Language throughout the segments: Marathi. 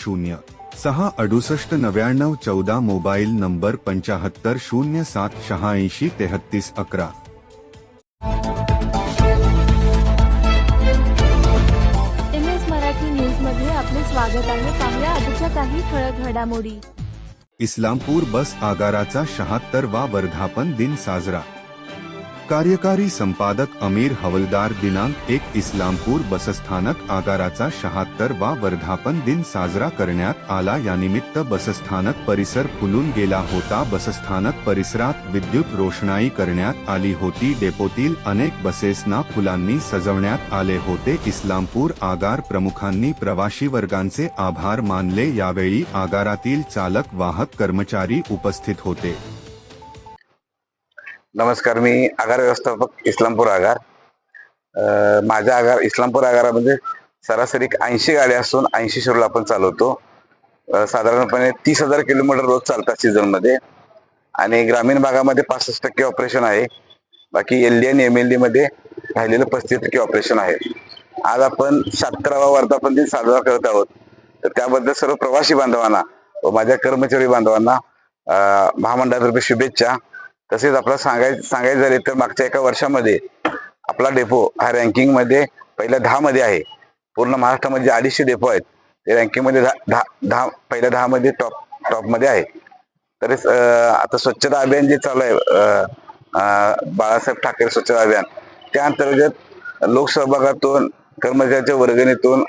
शून्य. सहा अडुसष्ट नव्याण्णव चौदा मोबाईल नंबर पंचाहत्तर शून्य सात शहाऐंशी तेहत्तीस अकरा. एम एस मराठी न्यूजमध्ये आपले स्वागत आहे. पाहूया आजच्या काही ठळक घडामोडी. इस्लामपूर बस आगाराचा शहात्तरवा वर्धापन दिन साजरा. कार्यकारी संपादक अमीर हवलदार दिनांक एक इस्लामपूर बसस्थानक आगाराचा शहात्तर वा वर्धापन दिन साजरा करण्यात आला. यानिमित्त बसस्थानक परिसर फुलून गेला होता. बसस्थानक परिसरात विद्युत रोषणाई करण्यात आली होती. डेपोतील अनेक बसेसना फुलांनी सजवण्यात आले होते. इस्लामपूर आगार प्रमुखांनी प्रवाशी वर्गांचे आभार मानले. यावेळी आगारातील चालक वाहक कर्मचारी उपस्थित होते. नमस्कार मी आगार व्यवस्थापक इस्लामपूर आगार. माझ्या आगार इस्लामपूर आगारामध्ये सरासरी ऐंशी गाड्या असून ऐंशी शेड्यूल आपण चालवतो. साधारणपणे तीस हजार किलोमीटर रोज चालतात सीझनमध्ये. आणि ग्रामीण भागामध्ये पासष्ट टक्के ऑपरेशन आहे. बाकी एल डी आणि एम एल डीमध्ये राहिलेलं पस्तीस टक्के ऑपरेशन आहे. आज आपण सतरावा वर्धापन दिन साजरा करत आहोत. तर त्याबद्दल सर्व प्रवासी बांधवांना व माझ्या कर्मचारी बांधवांना महामंडळातर्फे शुभेच्छा. तसेच आपला सांगाय सांगायचं झाले तर मागच्या एका वर्षामध्ये आपला डेपो हा रँकिंगमध्ये पहिल्या दहामध्ये आहे. पूर्ण महाराष्ट्रामध्ये जे अडीचशे डेपो आहेत ते रँकिंगमध्ये दहा दहा दहा पहिल्या दहामध्ये टॉप टॉपमध्ये आहे. तरीच आता स्वच्छता अभियान जे चालू आहे बाळासाहेब ठाकरे स्वच्छता अभियान त्या अंतर्गत लोकसहभागातून कर्मचाऱ्यांच्या वर्गणीतून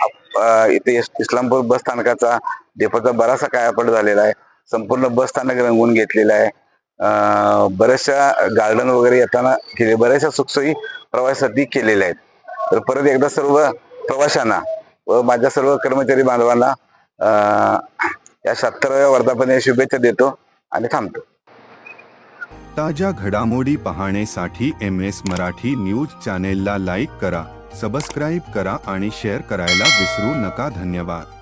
इथे इस्लामपूर बस स्थानकाचा डेपोचा बराचसा कायापड झालेला आहे. संपूर्ण बस स्थानक रंगवून घेतलेला आहे. बऱ्याचशा गार्डन वगैरे येताना केले बऱ्याचशा सुखसोयी प्रवासासाठी केलेल्या आहेत. तर परत एकदा सर्व प्रवाशांना व माझ्या सर्व कर्मचारी बांधवांना या सत्तराव्या वर्धापने शुभेच्छा देतो आणि थांबतो. ताज्या घडामोडी पाहण्यासाठी एम एस मराठी न्यूज चॅनेलला लाईक करा सबस्क्राईब करा आणि शेअर करायला विसरू नका. धन्यवाद.